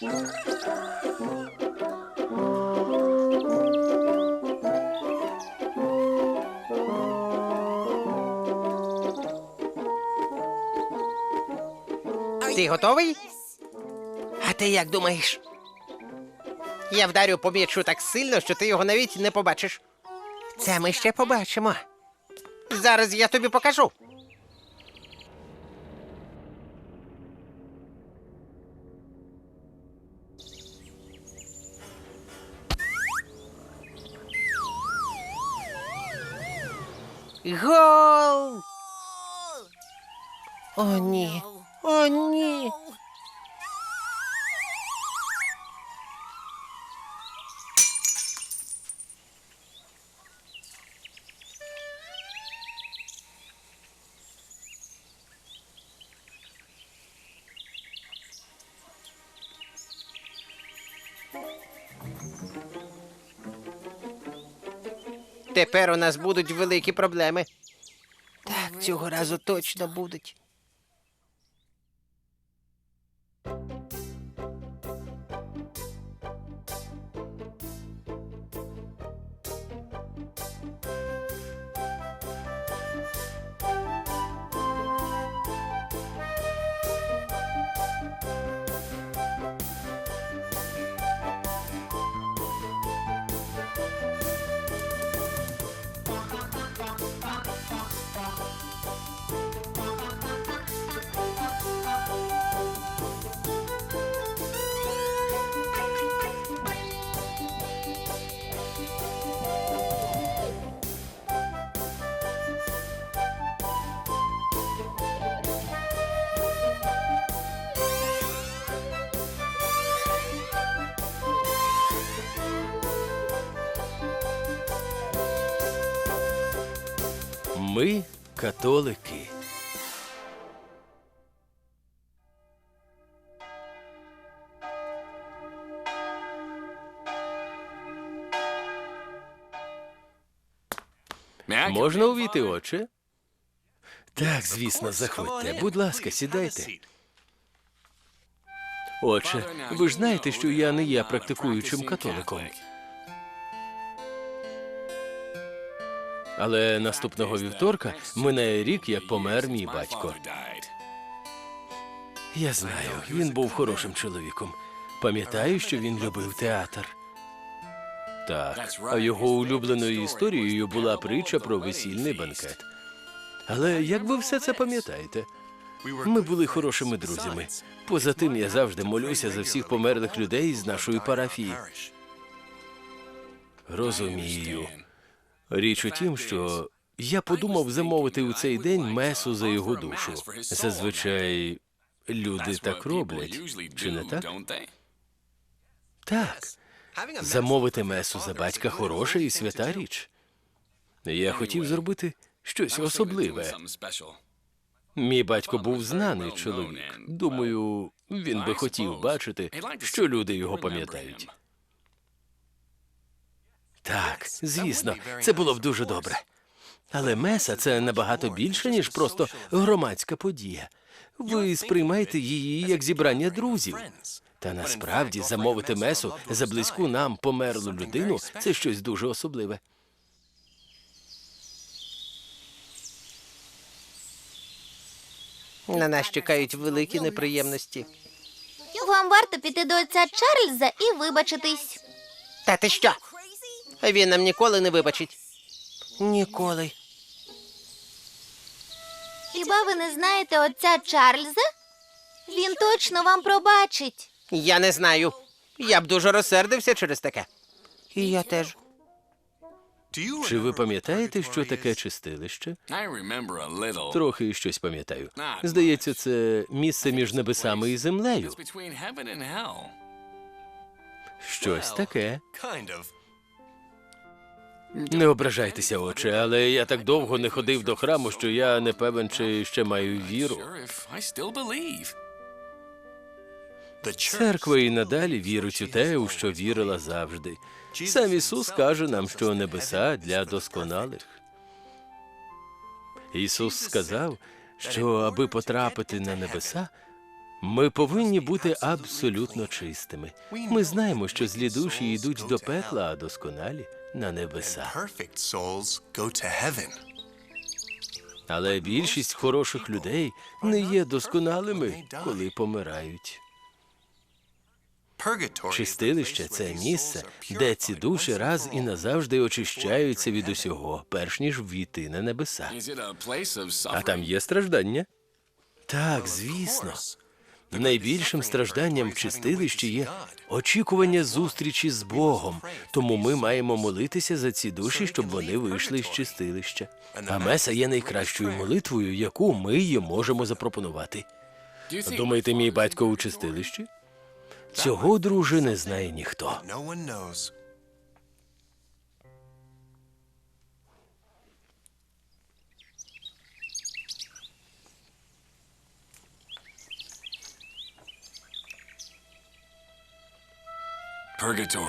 Ти готовий? А ти як думаєш? Я вдарю по м'ячу так сильно, що ти його навіть не побачиш. Це ми ще побачимо. Зараз я тобі покажу. О, ні. О, ні. Тепер у нас будуть великі проблеми. Так, цього разу точно будуть. Ми католики. Можна увійти, отче? Так, звісно, заходьте. Будь ласка, сідайте. Отче, ви ж знаєте, що я не є практикуючим католиком. Але наступного вівторка минає рік, як помер мій батько. Я знаю, він був хорошим чоловіком. Пам'ятаю, що він любив театр. Так, а його улюбленою історією була притча про весільний банкет. Але як ви все це пам'ятаєте? Ми були хорошими друзями. Поза тим, я завжди молюся за всіх померлих людей з нашої парафії. Розумію. Річ у тім, що я подумав замовити у цей день месу за його душу. Зазвичай люди так роблять, чи не так? Так. Замовити месу за батька хороша і свята річ. Я хотів зробити щось особливе. Мій батько був знаний чоловік. Думаю, він би хотів бачити, що люди його пам'ятають. Так, звісно, це було б дуже добре. Але меса це набагато більше, ніж просто громадська подія. Ви сприймаєте її як зібрання друзів. Та насправді замовити месу за близьку нам померлу людину це щось дуже особливе. На нас чекають великі неприємності. Вам варто піти до отця Чарльза і вибачитись. Та ти що? Він нам ніколи не вибачить. Ніколи. Хіба ви не знаєте отця Чарльза? Він точно вам пробачить. Я не знаю. Я б дуже розсердився через таке. І я теж. Чи ви пам'ятаєте, що таке чистилище? Трохи щось пам'ятаю. Здається, це місце між небесами і землею. Щось таке. Не ображайтеся, отче, але я так довго не ходив до храму, що я не певен, чи ще маю віру. Церква і надалі вірить у те, у що вірила завжди. Сам Ісус каже нам, що небеса для досконалих. Ісус сказав, що аби потрапити на небеса, Ми повинні бути абсолютно чистими. Ми знаємо, що злі душі йдуть до пекла, а досконалі на небеса. Але більшість хороших людей не є досконалими, коли помирають. Чистилище це місце, де ці душі раз і назавжди очищаються від усього, перш ніж ввійти на небеса. А там є страждання? Так, звісно. Найбільшим стражданням в чистилищі є очікування зустрічі з Богом. Тому ми маємо молитися за ці душі, щоб вони вийшли з чистилища. А меса є найкращою молитвою, яку ми їм можемо запропонувати. Думаєте, мій батько у чистилищі? Цього, друже, не знає ніхто.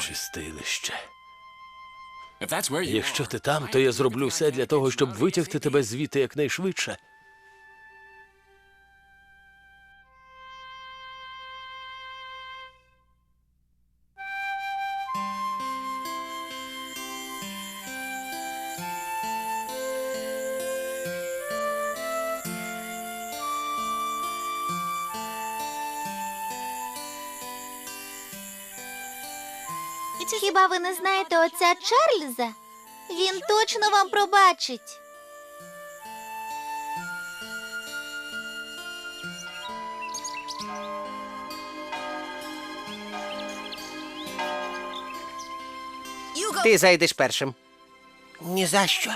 Чистилище. Якщо ти там, то я зроблю все для того, щоб витягти тебе звідти якнайшвидше. Хіба ви не знаєте отця Чарльза? Він точно вам пробачить. Ти зайдеш першим. Ні за що.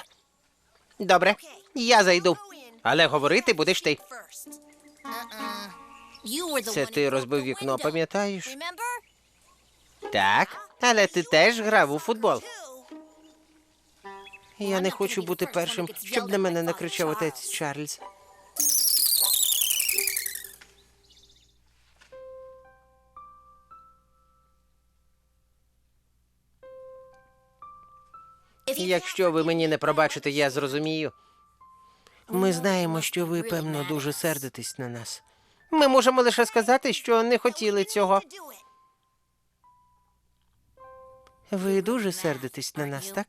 Добре, я зайду. Але говорити будеш ти. Це ти розбив вікно, пам'ятаєш? Так, але ти теж грав у футбол. Я не хочу бути першим, щоб на мене накричав отець Чарльз. Якщо ви мені не пробачите, я зрозумію. Ми знаємо, що ви, певно, дуже сердитесь на нас. Ми можемо лише сказати, що не хотіли цього. Ви дуже сердитесь на нас, так?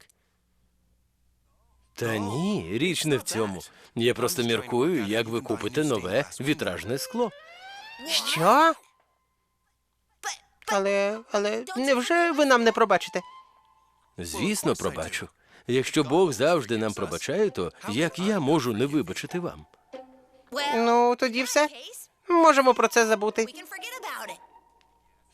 Та ні, річ не в цьому. Я просто міркую, як ви купите нове вітражне скло. Що? Але, але невже ви нам не пробачите? Звісно, пробачу. Якщо Бог завжди нам пробачає, то як я можу не вибачити вам? Ну, тоді все. Можемо про це забути.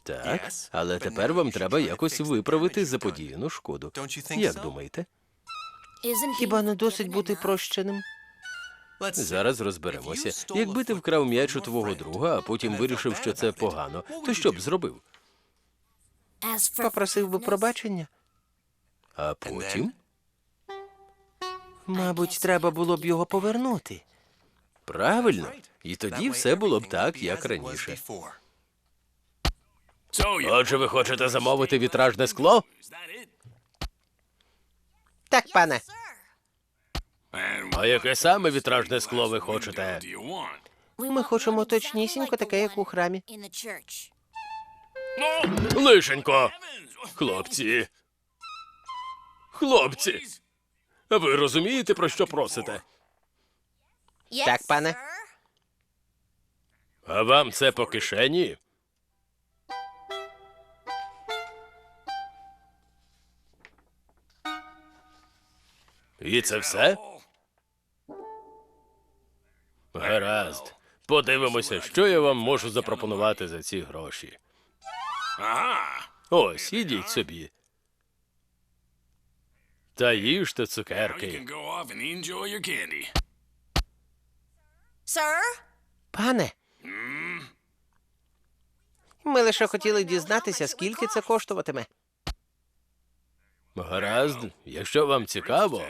Так, але тепер вам треба якось виправити заподіяну шкоду. Як думаєте? Хіба не досить бути прощеним? Зараз розберемося. Якби ти вкрав м'яч у твого друга, а потім вирішив, що це погано, то що б зробив? Попросив би пробачення. А потім? Мабуть, треба було б його повернути. Правильно. І тоді все було б так, як раніше. Отже, ви хочете замовити вітражне скло? Так, пане. А яке саме вітражне скло ви хочете? Ми хочемо точнісінько таке, як у храмі. Лишенько! Хлопці. Хлопці. Ви розумієте, про що просите? Так, пане. А вам це по кишені? І це все? Гаразд. Подивимося, що я вам можу запропонувати за ці гроші. Ось, ідіть собі. Та їжте цукерки. Пане. Ми лише хотіли дізнатися, скільки це коштуватиме. Гаразд, якщо вам цікаво.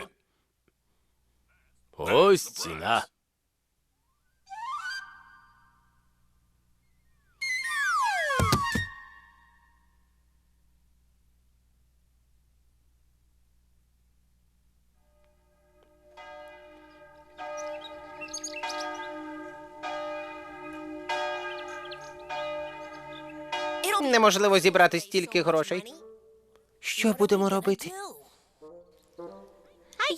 Ось ціна. Неможливо зібрати стільки грошей. Що будемо робити?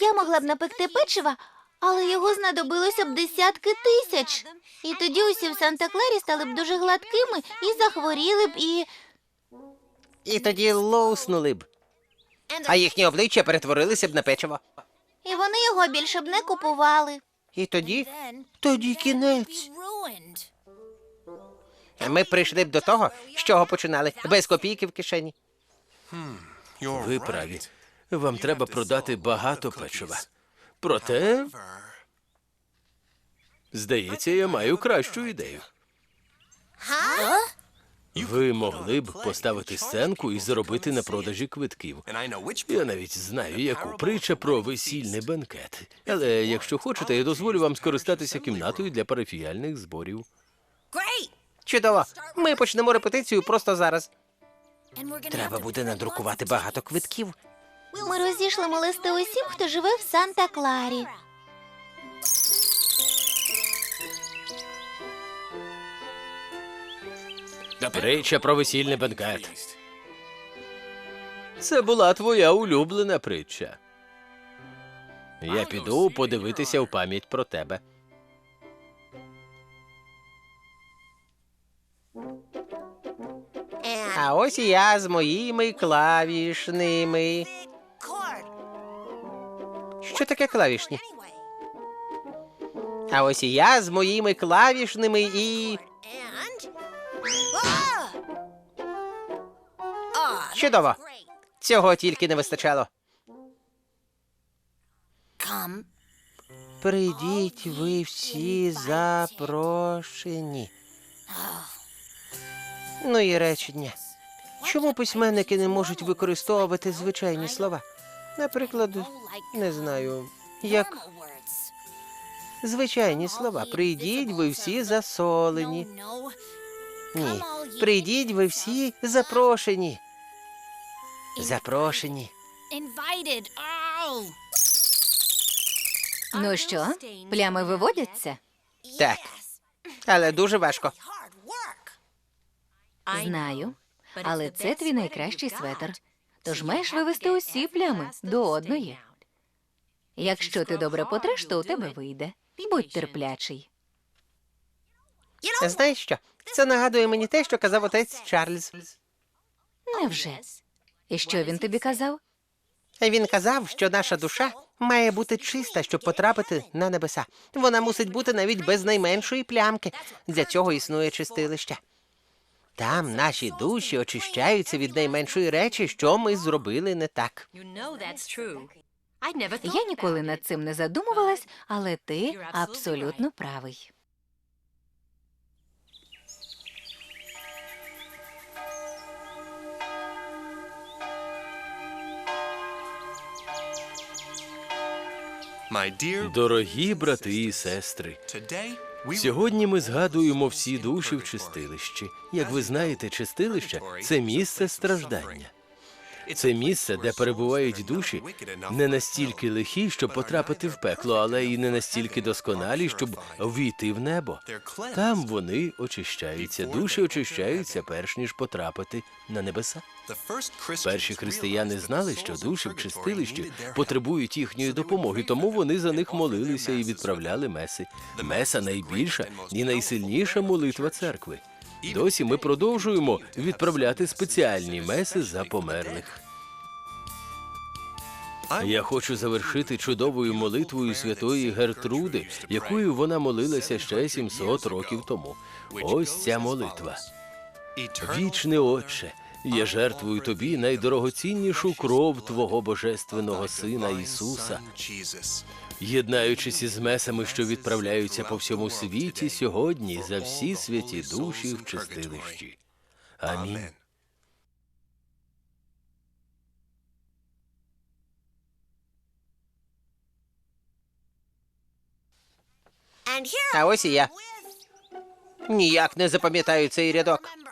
Я могла б напекти печива, але його знадобилося б десятки тисяч. І тоді усі в Санта-Кларі стали б дуже гладкими і захворіли б, і. І тоді лоуснули б. А їхні обличчя перетворилися б на печиво. І вони його більше б не купували. І тоді. Тоді кінець. Ми прийшли б до того, з чого починали, без копійки в кишені. Ви праві. Вам треба продати багато печива. Проте, здається, я маю кращу ідею. Ви могли б поставити сценку і заробити на продажі квитків. Я навіть знаю, яку притча про весільний бенкет. Але якщо хочете, я дозволю вам скористатися кімнатою для парафіяльних зборів. Чудово. Ми почнемо репетицію просто зараз. Треба буде надрукувати багато квитків. Ми розійшлимо листи усім, хто живе в Санта-Кларі. Притча про весільний бенкет. Це була твоя улюблена притча. Я піду подивитися в пам'ять про тебе. А ось і я з моїми клавішними. Що таке клавішні? А ось і я з моїми клавішними і. Чудово. Цього тільки не вистачало. Прийдіть ви всі запрошені. Ну і речення. Чому письменники не можуть використовувати звичайні слова? Наприклад, не знаю, як звичайні слова. Прийдіть ви всі засолені. Ні. Прийдіть ви всі запрошені. Запрошені. Ну що, плями виводяться? Так. Але дуже важко. Знаю. Але це твій найкращий светр. Тож маєш вивести усі плями до одної. Якщо ти добре потреш, то у тебе вийде. Будь терплячий. Знаєш що? Це нагадує мені те, що казав отець Чарльз. Невже? І що він тобі казав? Він казав, що наша душа має бути чиста, щоб потрапити на небеса. Вона мусить бути навіть без найменшої плямки. Для цього існує чистилище. Там наші душі очищаються від найменшої речі, що ми зробили не так. Я ніколи над цим не задумувалась, але ти абсолютно правий. Дорогі брати і сестри, сьогодні ми згадуємо всі душі в чистилищі. Як ви знаєте, чистилище це місце страждання. Це місце, де перебувають душі, не настільки лихі, щоб потрапити в пекло, але й не настільки досконалі, щоб війти в небо. Там вони очищаються, душі очищаються, перш ніж потрапити на небеса. Перші християни знали, що душі в чистилищі потребують їхньої допомоги, тому вони за них молилися і відправляли меси. Меса найбільша і найсильніша молитва церкви. Досі ми продовжуємо відправляти спеціальні меси за померлих. Я хочу завершити чудовою молитвою святої Гертруди, якою вона молилася ще 700 років тому. Ось ця молитва. Вічне Отче, я жертвую тобі найдорогоціннішу кров Твого Божественного Сина Ісуса, єднаючись із месами, що відправляються по всьому світі сьогодні за всі святі душі в чистилищі. Амінь. А ось і я. Ніяк не запам'ятаю цей рядок.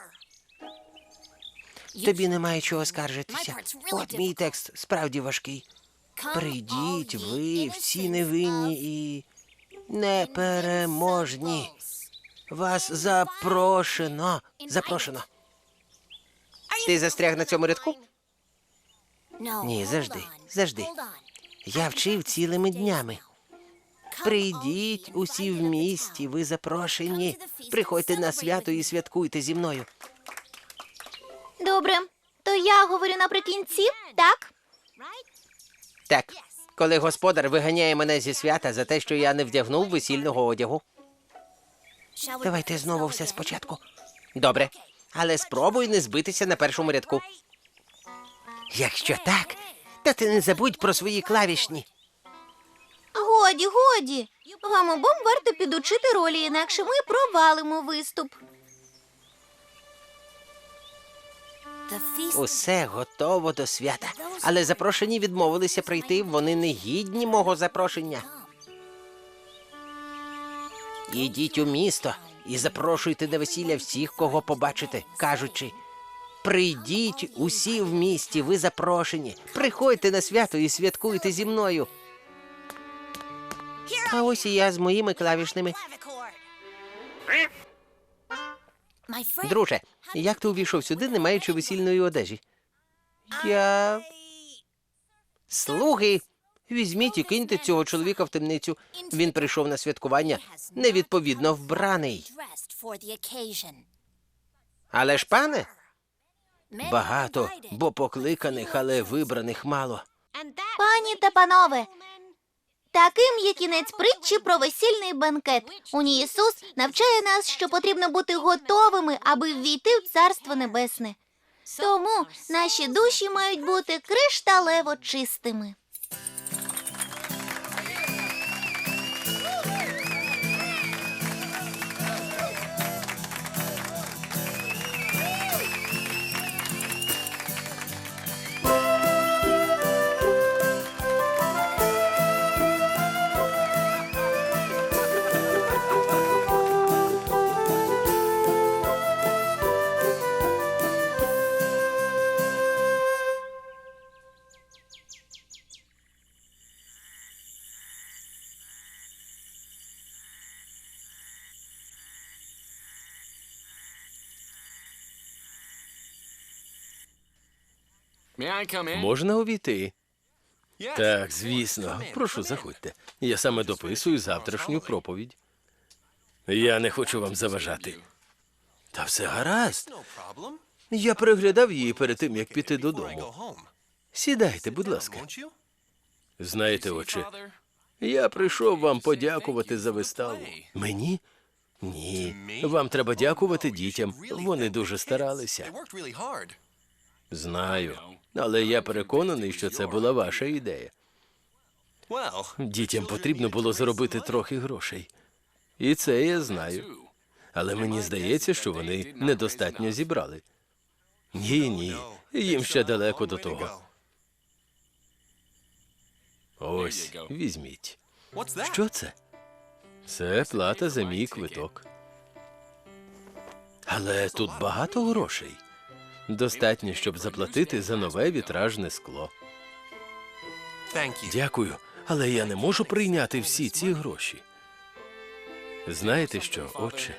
Тобі немає чого скаржитися. От мій текст справді важкий. Прийдіть ви всі невинні і непереможні. Вас запрошено. Запрошено. Ти застряг на цьому рядку? Ні, завжди, завжди. Я вчив цілими днями. Прийдіть усі в місті, ви запрошені. Приходьте на свято і святкуйте зі мною. Добре, то я говорю наприкінці, так? Так, коли господар виганяє мене зі свята за те, що я не вдягнув весільного одягу. Давайте знову все спочатку. Добре, але спробуй не збитися на першому рядку. Якщо так, то ти не забудь про свої клавішні. Годі, годі. Вам обом варто підучити ролі, інакше ми провалимо виступ. Усе готово до свята, але запрошені відмовилися прийти, вони не гідні мого запрошення. Ідіть у місто і запрошуйте на весілля всіх, кого побачите, кажучи. Прийдіть усі в місті, ви запрошені. Приходьте на свято і святкуйте зі мною. А ось і я з моїми клавішними. Друже, як ти увійшов сюди, не маючи весільної одежі? Я. Слуги. Візьміть і киньте цього чоловіка в темницю. Він прийшов на святкування невідповідно вбраний. Але ж, пане, багато, бо покликаних, але вибраних мало. Пані та панове, таким є кінець притчі про весільний бенкет. У ній Ісус навчає нас, що потрібно бути готовими, аби ввійти в Царство Небесне. Тому наші душі мають бути кришталево чистими. Можна увійти? Так, звісно. Прошу, заходьте. Я саме дописую завтрашню проповідь. Я не хочу вам заважати. Та все гаразд. Я переглядав її перед тим, як піти додому. Сідайте, будь ласка. Знаєте, отче, я прийшов вам подякувати за виставу. Мені? Ні. Вам треба дякувати дітям. Вони дуже старалися. Знаю. Але я переконаний, що це була ваша ідея. Дітям потрібно було заробити трохи грошей. І це я знаю. Але мені здається, що вони недостатньо зібрали. Ні, ні, їм ще далеко до того. Ось, візьміть. Що це? Це плата за мій квиток. Але тут багато грошей. Достатньо, щоб заплатити за нове вітражне скло. Дякую, але я не можу прийняти всі ці гроші. Знаєте що, отче?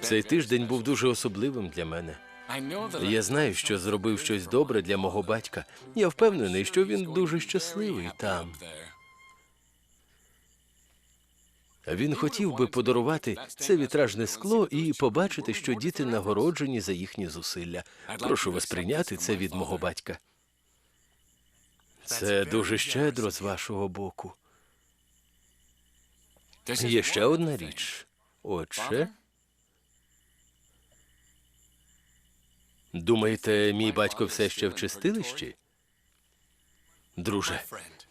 Цей тиждень був дуже особливим для мене. Я знаю, що зробив щось добре для мого батька. Я впевнений, що він дуже щасливий там. Він хотів би подарувати це вітражне скло і побачити, що діти нагороджені за їхні зусилля. Прошу вас прийняти це від мого батька. Це дуже щедро з вашого боку. Є ще одна річ. Отче, думаєте, мій батько все ще в чистилищі? Друже,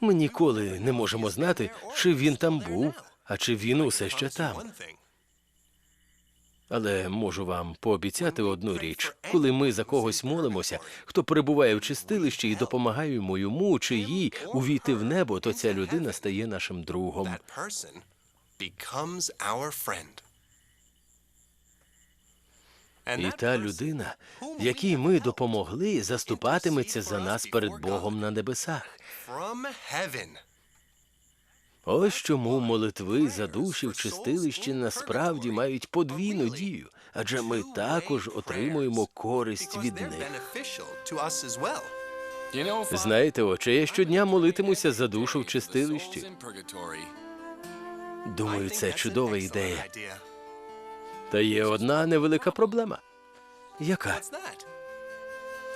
ми ніколи не можемо знати, чи він там був, а чи він усе ще там. Але можу вам пообіцяти одну річ: коли ми за когось молимося, хто перебуває в чистилищі і допомагаємо йому чи їй увійти в небо, то ця людина стає нашим другом. І та людина, якій ми допомогли, заступатиметься за нас перед Богом на небесах. Ось чому молитви за душі в чистилищі насправді мають подвійну дію. адже ми також отримуємо користь від них. Знаєте, отче, я щодня молитимуся за душу в чистилищі. Думаю, це чудова ідея. Та є одна невелика проблема. Яка?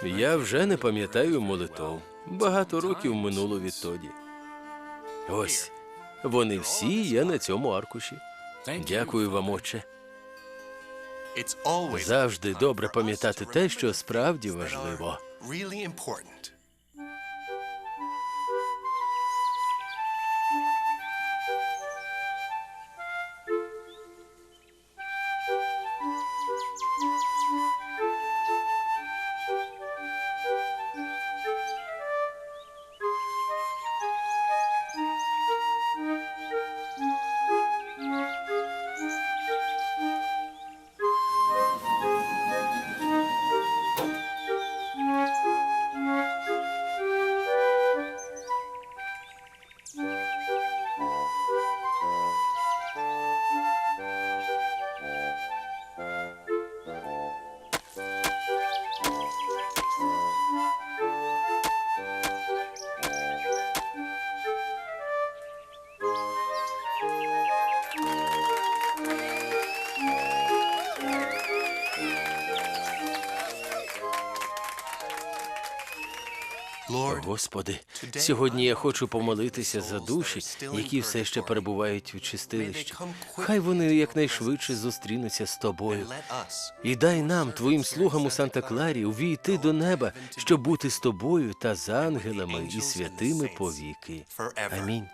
Я вже не пам'ятаю молитов. Багато років минуло відтоді. Ось, вони всі є на цьому аркуші. Дякую вам, отче. Завжди добре пам'ятати те, що справді важливо. Господи, сьогодні я хочу помолитися за душі, які все ще перебувають у чистилищі. Хай вони якнайшвидше зустрінуться з тобою. І дай нам, твоїм слугам у Санта Кларі, увійти до неба, щоб бути з тобою та з ангелами і святими повіки. Амінь.